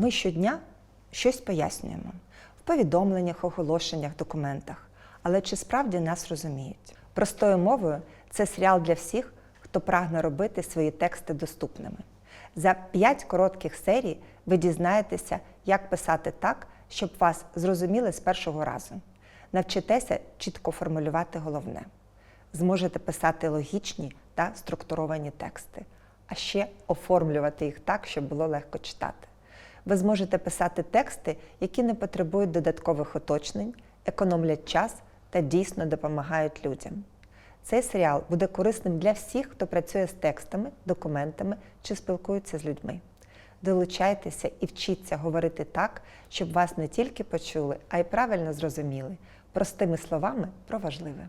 Ми щодня щось пояснюємо в повідомленнях, оголошеннях, документах. Але чи справді нас розуміють? Простою мовою це серіал для всіх, хто прагне робити свої тексти доступними. За 5 коротких серій ви дізнаєтеся, як писати так, щоб вас зрозуміли з першого разу. Навчитеся чітко формулювати головне. Зможете писати логічні та структуровані тексти, а ще оформлювати їх так, щоб було легко читати. Ви зможете писати тексти, які не потребують додаткових уточнень, економлять час та дійсно допомагають людям. Цей серіал буде корисним для всіх, хто працює з текстами, документами чи спілкується з людьми. Долучайтеся і вчіться говорити так, щоб вас не тільки почули, а й правильно зрозуміли, простими словами про важливе.